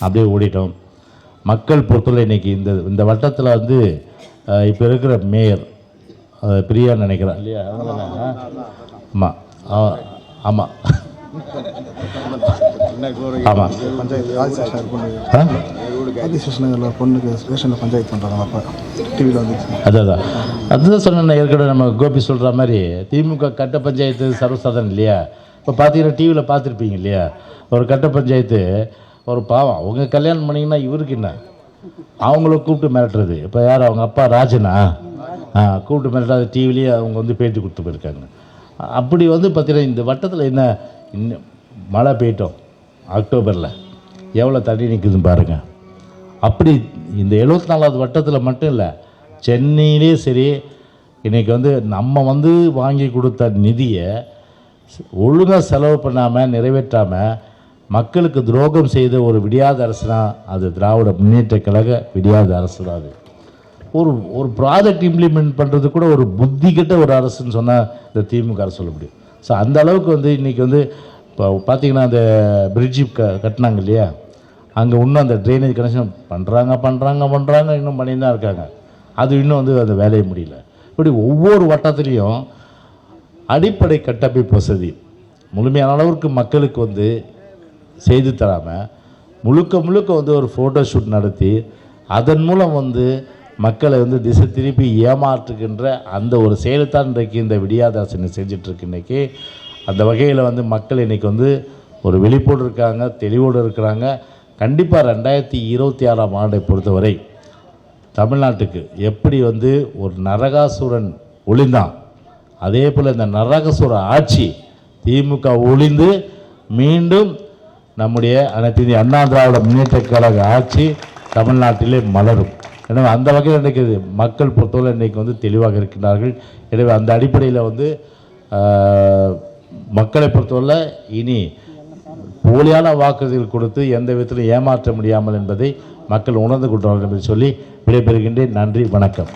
அப்படியே ஓடிட்டோம். மக்கள் பொறுத்தவரை இன்னைக்கு இந்த இந்த வட்டத்தில் வந்து இப்போ இருக்கிற மேயர் பிரியா நினைக்கிறேன் இல்லையா? ஆமாம் ஆமாம் ஆமாம் அதான் அதுதான் சொன்னேன் ஏற்கனவே நம்ம கோபி சொல்கிற மாதிரி திமுக கட்ட பஞ்சாயத்து சர்வசாதாரணம் இல்லையா? இப்போ பார்த்தீங்கன்னா டிவியில் பார்த்துருப்பீங்க இல்லையா? ஒரு கட்ட பஞ்சாயத்து ஒரு பாவம். அவங்க கல்யாணம் பண்ணிங்கன்னா இவருக்கு என்ன? அவங்கள கூப்பிட்டு மிரட்டுறது. இப்போ யார்? அவங்க அப்பா ராஜனா? ஆ கூப்பிட்டு மிரட்டாத டிவிலேயே அவங்க வந்து பேட்டி கொடுத்து போயிருக்காங்க. அப்படி வந்து பார்த்தீங்கன்னா இந்த வட்டத்தில் என்ன இன்னும் மழை பெய்யட்டும். அக்டோபரில் எவ்வளோ தண்ணி நிற்குதுன்னு பாருங்கள் அப்படி இந்த எழுபத்தி நாலாவது வட்டத்தில் மட்டும் இல்லை சென்னையிலே சரி இன்றைக்கி வந்து நம்ம வந்து வாங்கி கொடுத்த நிதியை ஒழுங்காக செலவு பண்ணாமல் நிறைவேற்றாமல் மக்களுக்கு துரோகம் செய்த ஒரு விடியாத அரசுனா அது திராவிட முன்னேற்ற கழக விடியாத அரசு தான் அது. ஒரு ஒரு ப்ராஜெக்ட் இம்ப்ளிமெண்ட் பண்ணுறது கூட ஒரு புத்தி கெட்ட ஒரு அரசுன்னு சொன்னால் இந்த திமுக அரசு சொல்ல முடியும். ஸோ அந்த அளவுக்கு வந்து இன்றைக்கி வந்து இப்போ பார்த்திங்கன்னா அந்த பிரிட்ஜி க கட்டினாங்க இல்லையா? அங்கே இன்னும் அந்த ட்ரைனேஜ் கனெக்ஷன் பண்ணுறாங்க பண்ணுறாங்க பண்ணுறாங்க இன்னும் பண்ணி தான் இருக்காங்க. அது இன்னும் வந்து அந்த வேலையை முடியல. இப்படி ஒவ்வொரு வட்டத்துலேயும் அடிப்படை கட்டமைப்பு வசதி. முழுமையான அளவிற்கு மக்களுக்கு வந்து செய்து தராமல் முழுக்க முழுக்க வந்து ஒரு ஃபோட்டோ ஷூட் நடத்தி அதன் மூலம் வந்து மக்களை வந்து திசை திருப்பி ஏமாற்றுகின்ற அந்த ஒரு செயலைத்தான் இன்றைக்கு இந்த விடியாதாசனை செஞ்சிட்ருக்கு இன்றைக்கி அந்த வகையில் வந்து மக்கள் இன்றைக்கி வந்து ஒரு விழிப்போடு இருக்காங்க தெளிவோடு இருக்கிறாங்க. கண்டிப்பாக ரெண்டாயிரத்தி இருபத்தி ஆறாம் ஆண்டை பொறுத்தவரை தமிழ்நாட்டுக்கு எப்படி வந்து ஒரு நரகாசுரன் ஒளிந்தான் அதே போல் இந்த நரகாசுர ஆட்சி திமுக ஒளிந்து மீண்டும் நம்முடைய அனைத்து இந்திய அண்ணா திராவிட முன்னேற்ற கழக ஆட்சி தமிழ்நாட்டிலே மலரும். எனவே அந்த வகையில் இன்றைக்கு மக்கள் பொறுத்தவரை இன்றைக்கு வந்து தெளிவாக இருக்கின்றார்கள். எனவே அந்த அடிப்படையில் வந்து மக்களை பொறுத்தவரை இனி போலியான வாக்குறுதிகள் கொடுத்து எந்த விதத்திலும் ஏமாற்ற முடியாமல் என்பதை மக்கள் உணர்ந்து கொண்டார்கள் என்று சொல்லி விடைபெறுகின்றேன். நன்றி வணக்கம்.